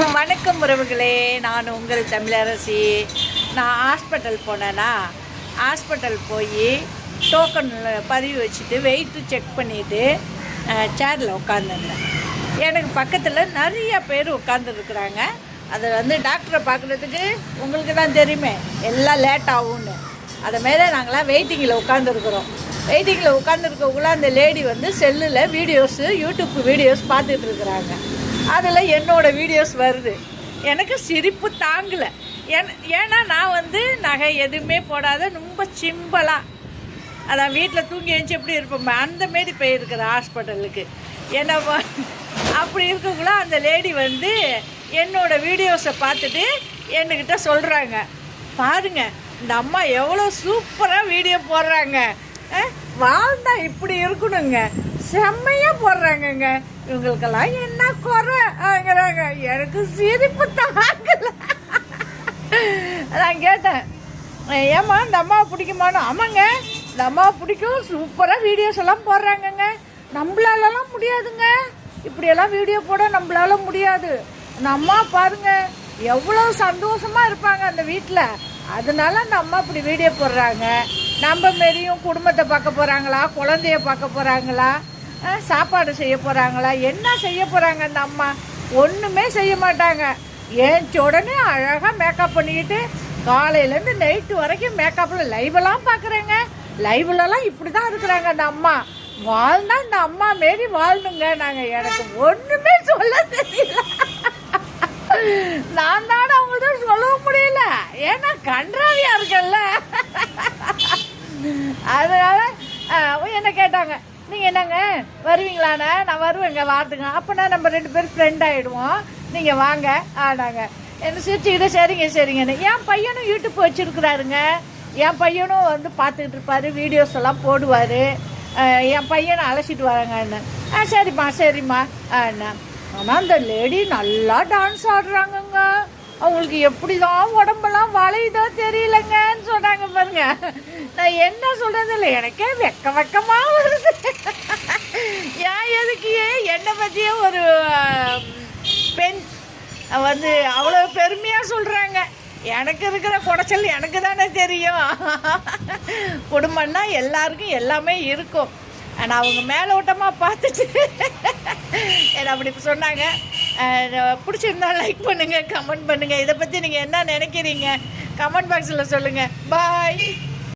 வணக்கம் உறவுகளே. நான் உங்கள் தமிழரசி. நான் ஹாஸ்பிட்டல் போனேன்னா ஹாஸ்பிட்டல் போய் டோக்கன் பதிவு வச்சுட்டு வெயிட்டு செக் பண்ணிவிட்டு சேரில் உட்காந்துருந்தேன் எனக்கு பக்கத்தில் நிறைய பேர் உட்காந்துருக்குறாங்க அதை வந்து டாக்டரை பார்க்குறதுக்கு உங்களுக்கு தான் தெரியுமே. எல்லாம் லேட் ஆகும்னு. அதை மேலே நாங்களாம் வெயிட்டிங்கில் உட்காந்துருக்குறோம் வெயிட்டிங்கில் உட்காந்துருக்கவங்கள அந்த லேடி வந்து செல்லில் வீடியோஸு யூடியூப் வீடியோஸ் பார்த்துட்டு இருக்கிறாங்க. அதில் என்னோடய வீடியோஸ் வருது. எனக்கு சிரிப்பு தாங்கலை. ஏன் ஏன்னா நான் வந்து நகை எதுவுமே போடாத ரொம்ப சிம்பிளாக அதான் வீட்டில் தூங்கி எழுந்துச்சு எப்படி இருப்போம் அந்தமாரி போயிருக்கிற ஹாஸ்பிட்டலுக்கு. என்ன அப்படி இருக்கக்குள்ள அந்த லேடி வந்து என்னோடய வீடியோஸை பார்த்துட்டு என்கிட்ட சொல்கிறாங்க பாருங்க இந்த அம்மா எவ்வளோ சூப்பராக வீடியோ போடுறாங்க. வாழ்ந்தா இப்படி இருக்கணுங்க. செம்மையாக போடுறாங்கங்க. இவங்களுக்கெல்லாம் என்ன குறைங்கிறாங்க எனக்கு சிரிப்பு தாங்கல. நான் கேட்டேன். ஏமா இந்த அம்மாவை பிடிக்குமானு ஆமாங்க. இந்த அம்மாவை பிடிக்கும். சூப்பராக வீடியோஸ் எல்லாம் போடுறாங்கங்க. நம்மளாலலாம் முடியாதுங்க. இப்படியெல்லாம் வீடியோ போட நம்மளால முடியாது. அந்த அம்மா பாருங்க. எவ்வளோ சந்தோஷமா இருப்பாங்க அந்த வீட்டில் அதனால அந்த அம்மா இப்படி வீடியோ போடுறாங்க. நம்ம மாரியும் குடும்பத்தை பார்க்க போகிறாங்களா குழந்தைய பார்க்க போகிறாங்களா சாப்பாடு செய்ய போகிறாங்களா என்ன செய்ய போகிறாங்க அந்த அம்மா? ஒன்றுமே செய்ய மாட்டாங்க. ஏன்ச்ச உடனே அழகாக மேக்கப் பண்ணிக்கிட்டு காலையிலேருந்து நைட்டு வரைக்கும் மேக்கப்பில் லைவெல்லாம் பார்க்குறேங்க. லைவ்லலாம் இப்படி தான் இருக்கிறாங்க அந்த அம்மா. வாழ்ந்தா இந்த அம்மா மாரி வாழணுங்க. நாங்கள் எனக்கு ஒன்றுமே சொல்ல தெரியல. நான் தானே அவங்கள்ட்ட சொல்லவும் முடியல. ஏன்னா கன்றா என்ன கேட்டாங்க? நீங்கள் என்னங்க? வருவீங்களாண்ணே? நான் வருவேங்க வார்த்துங்க அப்போனா நம்ம ரெண்டு பேரும் ஃப்ரெண்ட் ஆகிடுவோம் நீங்கள் வாங்க ஆனாங்க. என்ன சிரிச்சுக்கிட்டு சரிங்க சரிங்கன்னு. என் பையனும் யூடியூப் வச்சுருக்குறாருங்க. என் பையனும் வந்து பார்த்துக்கிட்டு இருப்பாரு வீடியோஸ் எல்லாம் போடுவார். என் பையனை அழைச்சிட்டு வராங்கன்னு. ஆ சரிம்மா சரிம்மா ஆண்ணா ஆனால் அந்த லேடி நல்லா டான்ஸ் ஆடுறாங்கங்க. அவங்களுக்கு எப்படிதான் உடம்பெல்லாம் வளையுதோ தெரியலங்க. சொல்கிறாங்க பாருங்க. நான் என்ன சொல்கிறது இல்லை எனக்கே வெக்க வெக்கமா வருது. ஏன் எதுக்கு? ஏன் என்னை பற்றியே ஒரு பெண் வந்து அவ்வளோ பெருமையாக சொல்கிறாங்க எனக்கு இருக்கிற குடைச்சல் எனக்கு தானே தெரியும். குடும்பம்னா எல்லாருக்கும் எல்லாமே இருக்கும். ஆனால் அவங்க மேலோட்டமாக பார்த்துட்டு என்ன அப்படி சொன்னாங்க. Uh, பிடிச்சிருந்தா லைக் பண்ணுங்கள் கமெண்ட் பண்ணுங்கள் இதை பற்றி நீங்கள் என்ன நினைக்கிறீங்க? கமெண்ட் பாக்ஸில் சொல்லுங்கள் பாய்